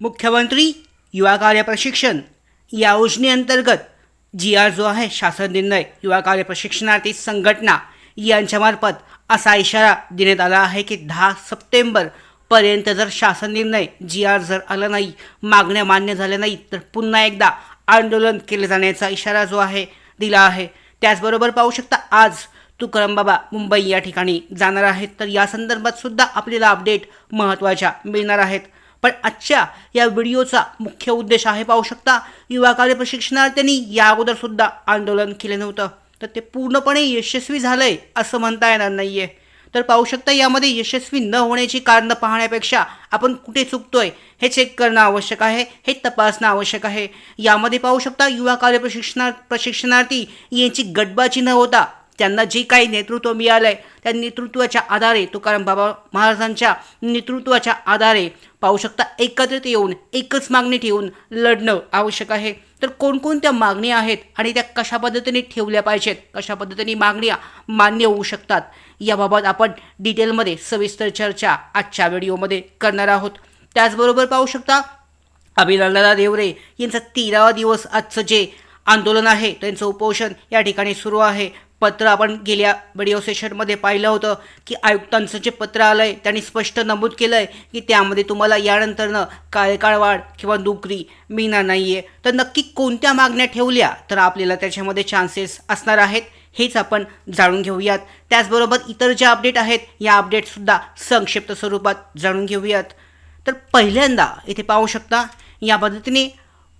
मुख्यमंत्री युवा कार्य प्रशिक्षण. या योजनेअंतर्गत जी आर जो आहे शासन निर्णय युवा कार्य प्रशिक्षणार्थी संघटना यांच्यामार्फत असा इशारा देण्यात आला आहे की दहा सप्टेंबरपर्यंत जर शासन निर्णय जी आर जर आला नाही मागण्या मान्य झाल्या नाहीत तर पुन्हा एकदा आंदोलन केले जाण्याचा इशारा जो आहे दिला आहे. त्याचबरोबर पाहू शकता आज तुकाराम बाबा मुंबई या ठिकाणी जाणार आहेत. तर या संदर्भात सुद्धा आपल्याला अपडेट महत्त्वाच्या मिळणार आहेत. पण आजच्या या व्हिडिओचा मुख्य उद्देश आहे पाहू शकता युवा कार्य प्रशिक्षणार्थ्यांनी या अगोदर सुद्धा आंदोलन केलं नव्हतं. तर ते पूर्णपणे यशस्वी झालंय असं म्हणता येणार नाहीये. तर पाहू शकता यामध्ये यशस्वी न होण्याची कारणं पाहण्यापेक्षा आपण कुठे चुकतोय हे चेक करणं आवश्यक आहे हे तपासणं आवश्यक आहे. यामध्ये पाहू शकता युवा कार्य प्रशिक्षणा प्रशिक्षणार्थी यांची गटबाजी न होता त्यांना जे काही नेतृत्व मिळालं आहे त्या नेतृत्वाच्या आधारे तुकाराम बाबा महाराजांच्या नेतृत्वाच्या आधारे पाहू शकता एकत्रित येऊन एकच मागणी ठेवून लढणं आवश्यक आहे. तर कोणकोणत्या मागण्या आहेत आणि त्या कशा पद्धतीने ठेवल्या पाहिजेत कशा पद्धतीने मागण्या मान्य होऊ शकतात याबाबत आपण डिटेलमध्ये सविस्तर चर्चा आजच्या व्हिडिओमध्ये करणार आहोत. त्याचबरोबर पाहू शकता अभिनंदना देवरे यांचा तेरावा दिवस आजचं जे आंदोलन आहे त्यांचं उपोषण या ठिकाणी सुरू आहे. पत्र आपण गेल्या व्हिडिओ सेशनमध्ये पाहिलं होतं की आयुक्तांचं जे पत्र आलं आहे त्यांनी स्पष्ट नमूद केलं आहे की त्यामध्ये तुम्हाला यानंतरनं कार्यकाळ वाढ किंवा नोकरी मिळणार नाही आहे तर नक्की कोणत्या मागण्या ठेवल्या तर आपल्याला त्याच्यामध्ये चान्सेस असणार आहेत हेच आपण जाणून घेऊयात. त्याचबरोबर इतर ज्या अपडेट आहेत या अपडेटसुद्धा संक्षिप्त स्वरूपात जाणून घेऊयात. तर पहिल्यांदा इथे पाहू शकता या पद्धतीने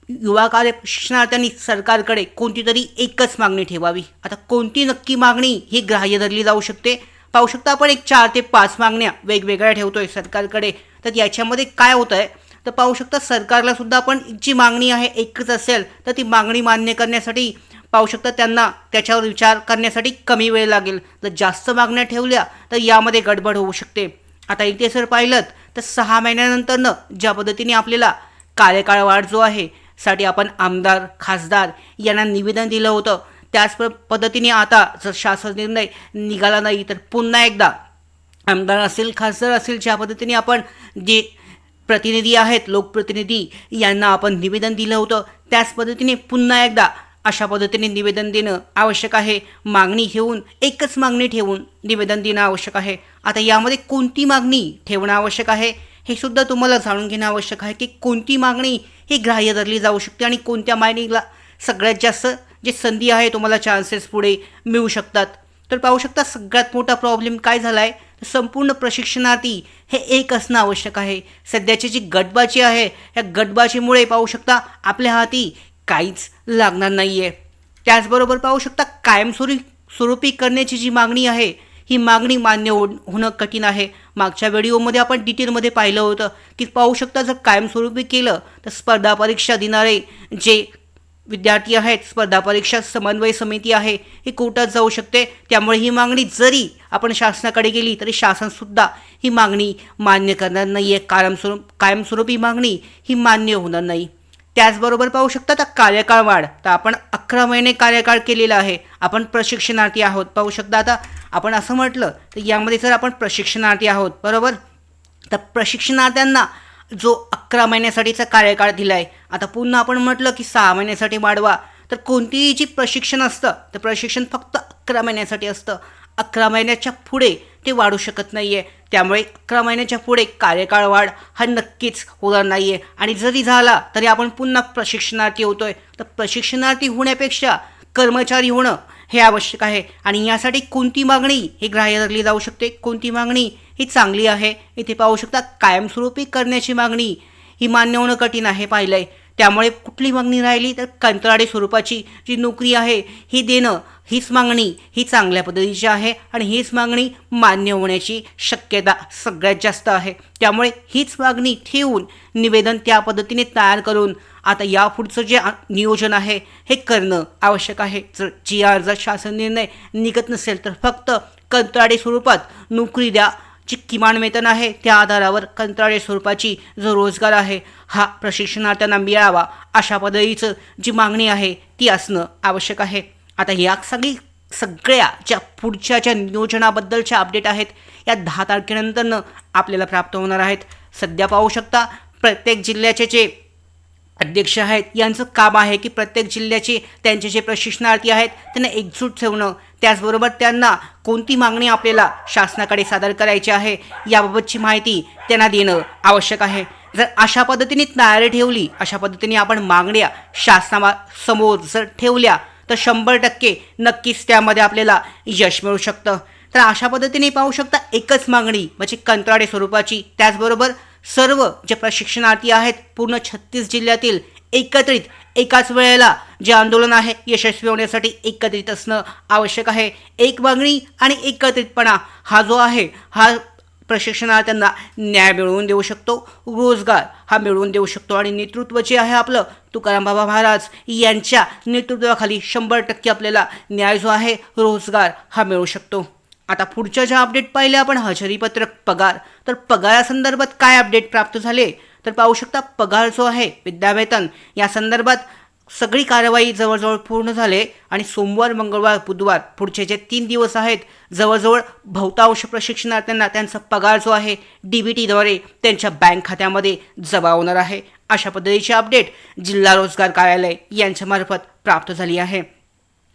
युवा कार्य सरकारकडे कोणती तरी एकच मागणी ठेवावी. आता कोणती नक्की मागणी ही ग्राह्य धरली जाऊ शकते? पाहू शकता आपण एक चार ते पाच मागण्या वेगवेगळ्या ठेवतोय सरकारकडे. तर याच्यामध्ये काय होतं आहे तर पाहू शकता सरकारला सुद्धा आपण जी मागणी आहे एकच असेल तर ती मागणी मान्य करण्यासाठी पाहू शकता त्यांना त्याच्यावर विचार करण्यासाठी कमी वेळ लागेल. जर जास्त मागण्या ठेवल्या तर यामध्ये गडबड होऊ शकते. आता इथे सर पाहिलं तर सहा महिन्यानंतरनं ज्या पद्धतीने आपल्याला कार्यकाळ वाढ जो आहे साठी आपण आमदार खासदार यांना निवेदन दिलं होतं. त्याच प- पद्धतीने आता जर शासन निर्णय निघाला नाही तर पुन्हा एकदा आमदार असेल खासदार असेल ज्या पद्धतीने आपण जे प्रतिनिधी आहेत लोकप्रतिनिधी यांना आपण निवेदन दिलं होतं त्याच पद्धतीने पुन्हा एकदा अशा पद्धतीने निवेदन देणं आवश्यक आहे. मागणी घेऊन एकच मागणी ठेवून निवेदन देणं आवश्यक आहे. आता यामध्ये कोणती मागणी ठेवणं आवश्यक आहे? हे सुद्धा तुम्हाला जाणून घेणं आवश्यक आहे की कोणती मागणी ही ग्राह्य धरली जाऊ शकते आणि कोणत्या मागणीला सगळ्यात जास्त जे संधी आहे तुम्हाला चान्सेस पुढे मिळू शकतात. तर पाहू शकता सगळ्यात मोठा प्रॉब्लेम काय झाला आहे संपूर्ण प्रशिक्षणार्थी हे एक असणं आवश्यक आहे. सध्याची जी गटबाजी आहे या गटबाजीमुळे पाहू शकता आपल्या हाती काहीच लागणार नाही आहे त्याचबरोबर पाहू शकता कायमस्वरूपी स्वरूपी करण्याची जी मागणी आहे ही मागणी मान्य हो होणं कठीण आहे. मागच्या व्हिडिओमध्ये आपण डिटेलमध्ये पाहिलं होतं की पाहू शकता जर कायमस्वरूपी केलं तर स्पर्धा परीक्षा देणारे जे विद्यार्थी आहेत स्पर्धा परीक्षा समन्वय समिती आहे ही कोर्टात जाऊ शकते. त्यामुळे ही मागणी जरी आपण शासनाकडे गेली तरी शासनसुद्धा ही मागणी मान्य करणार नाही आहे कायमस्वरूप कायमस्वरूपी मागणी ही मान्य होणार नाही. त्याचबरोबर पाहू शकता तर कार्यकाळ वाढ. तर आपण अकरा महिने कार्यकाळ केलेला आहे. आपण प्रशिक्षणार्थी आहोत. पाहू शकता आता आपण असं म्हटलं तर यामध्ये जर आपण प्रशिक्षणार्थी आहोत बरोबर? तर प्रशिक्षणार्थ्यांना जो अकरा महिन्यासाठीचा कार्यकाळ दिला आहे आता पुन्हा आपण म्हटलं की सहा महिन्यासाठी वाढवा तर कोणतीही जी प्रशिक्षण असतं तर प्रशिक्षण फक्त अकरा महिन्यासाठी असतं. अकरा महिन्याच्या पुढे ते वाढू शकत नाही आहे त्यामुळे अकरा महिन्याच्या पुढे कार्यकाळ वाढ हा नक्कीच होणार नाही आहे आणि जरी झाला तरी आपण पुन्हा प्रशिक्षणार्थी होतो आहे तर प्रशिक्षणार्थी होण्यापेक्षा कर्मचारी होणं हे आवश्यक आहे. आणि यासाठी कोणती मागणी ही ग्राह्य धरली जाऊ शकते? कोणती मागणी ही चांगली आहे? इथे पाहू शकता कायमस्वरूपी करण्याची मागणी ही मान्य होणं कठीण आहे पाहिलं आहे त्यामुळे कुठली मागणी राहिली तर कंत्राडी स्वरूपाची जी नोकरी आहे ही देणं हीच मागणी ही चांगल्या पद्धतीची आहे आणि हीच मागणी मान्य होण्याची शक्यता सगळ्यात जास्त आहे. त्यामुळे हीच मागणी ठेवून निवेदन त्या पद्धतीने तयार करून आता यापुढचं जे नियोजन आहे हे करणं आवश्यक आहे. जर जी आर जर शासन निर्णय निघत नसेल तर फक्त कंत्राटी स्वरूपात नोकरी द्या जी किमान वेतन आहे त्या आधारावर कंत्राटी स्वरूपाची जो रोजगार आहे हा प्रशिक्षणार्थ्यांना मिळावा अशा पद्धतीचं जी मागणी आहे ती असणं आवश्यक आहे. आता या सगळी सगळ्या ज्या पुढच्या ज्या नियोजनाबद्दलच्या अपडेट आहेत या दहा तारखेनंतरनं आपल्याला प्राप्त होणार आहेत. सध्या पाहू शकता प्रत्येक जिल्ह्याचे जे अध्यक्ष आहेत. यांचं काम आहे की प्रत्येक जिल्ह्याचे त्यांचे जे प्रशिक्षणार्थी आहेत त्यांना एकजूट ठेवणं. त्याचबरोबर त्यांना कोणती मागणी आपल्याला शासनाकडे सादर करायची आहे याबाबतची माहिती त्यांना देणं आवश्यक आहे. जर अशा पद्धतीने तयारी ठेवली अशा पद्धतीने आपण मागण्या शासनासमोर जर ठेवल्या तर शंभर टक्के नक्कीच त्यामध्ये आपल्याला यश मिळू शकतं. तर अशा पद्धतीने पाहू शकता एकच मागणी म्हणजे कंत्राडे स्वरूपाची. त्याचबरोबर सर्व जे प्रशिक्षणार्थी आहेत पूर्ण छत्तीस जिल्ह्यातील एकत्रित एकाच वेळेला जे आंदोलन आहे यशस्वी होण्यासाठी एकत्रित असणं आवश्यक आहे. एक मागणी आणि एकत्रितपणा हा जो आहे हा प्रशिक्षणार्थ्यांना न्याय मिळवून देऊ शकतो. रोजगार हा मिळवून देऊ शकतो आणि नेतृत्व जे आहे आपलं तुकाराम बाबा महाराज यांच्या नेतृत्वाखाली शंभर टक्के आपल्याला न्याय जो आहे रोजगार हा मिळू शकतो. आता पुढच्या ज्या अपडेट पाहिल्या आपण हजेरीपत्रक पगार. तर पगारासंदर्भात काय अपडेट प्राप्त झाले? तर पाहू शकता पगार जो आहे विद्यावेतन या संदर्भात सगळी कारवाई जवळजवळ पूर्ण झाले आणि सोमवार मंगळवार बुधवार पुढचे जे तीन दिवस आहेत जवळजवळ बहुतांश प्रशिक्षणार्थ्यांना त्यांचा पगार जो आहे डी बी टीद्वारे त्यांच्या बँक खात्यामध्ये जमा होणार आहे. अशा पद्धतीची अपडेट जिल्हा रोजगार कार्यालय यांच्यामार्फत प्राप्त झाली आहे.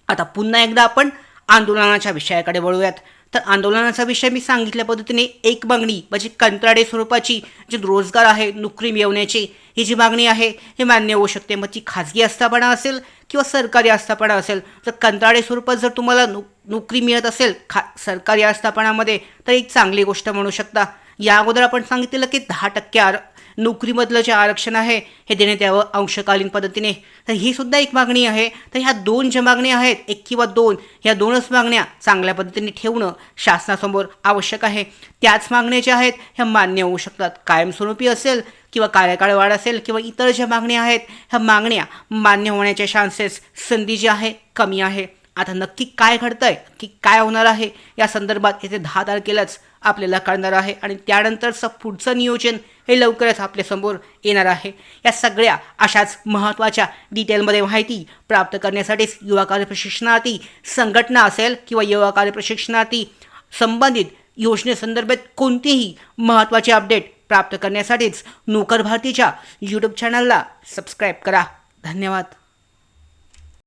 आता पुन्हा एकदा आपण आंदोलनाच्या विषयाकडे वळूयात. तर आंदोलनाचा विषय मी सांगितल्या पद्धतीने एक मागणी म्हणजे कंत्राडे स्वरूपाची जी रोजगार आहे नोकरी मिळवण्याची ही जी मागणी आहे हे मान्य होऊ शकते. मग ती खाजगी आस्थापना असेल किंवा सरकारी आस्थापना असेल तर कंत्राडे स्वरूपात जर तुम्हाला नो नोकरी मिळत असेल खा सरकारी आस्थापनामध्ये तर एक चांगली गोष्ट म्हणू शकता. या अगोदर आपण सांगितलेलं की दहा टक्के आर नोकरीमधलं जे आरक्षण आहे हे देण्यात यावं अंशकालीन पद्धतीने. तर ही सुद्धा एक मागणी आहे. तर ह्या दोन ज्या मागण्या आहेत एक किंवा दोन ह्या दोनच मागण्या चांगल्या पद्धतीने ठेवणं शासनासमोर आवश्यक आहे. त्याच मागण्या ज्या आहेत ह्या मान्य होऊ शकतात. कायमस्वरूपी असेल किंवा कार्यकाळ वाढ असेल किंवा इतर ज्या मागण्या आहेत ह्या मागण्या मान्य होण्याच्या चान्सेस संधी जी आहे कमी आहे. आता नक्की काय घडतंय की काय होणार आहे या संदर्भात येथे दहा तारखेलाच आपल्याला कळणार आहे आणि त्यानंतरचं पुढचं नियोजन हे लवकरच आपल्यासमोर येणार आहे. या सगळ्या अशाच महत्त्वाच्या डिटेलमध्ये माहिती प्राप्त करण्यासाठीच युवा कार्य प्रशिक्षणार्थी संघटना असेल किंवा युवा कार्य प्रशिक्षणार्थी संबंधित योजनेसंदर्भात कोणतीही महत्त्वाचे अपडेट प्राप्त करण्यासाठीच नोकर भारतीच्या यूट्यूब चॅनलला सबस्क्राईब करा. धन्यवाद.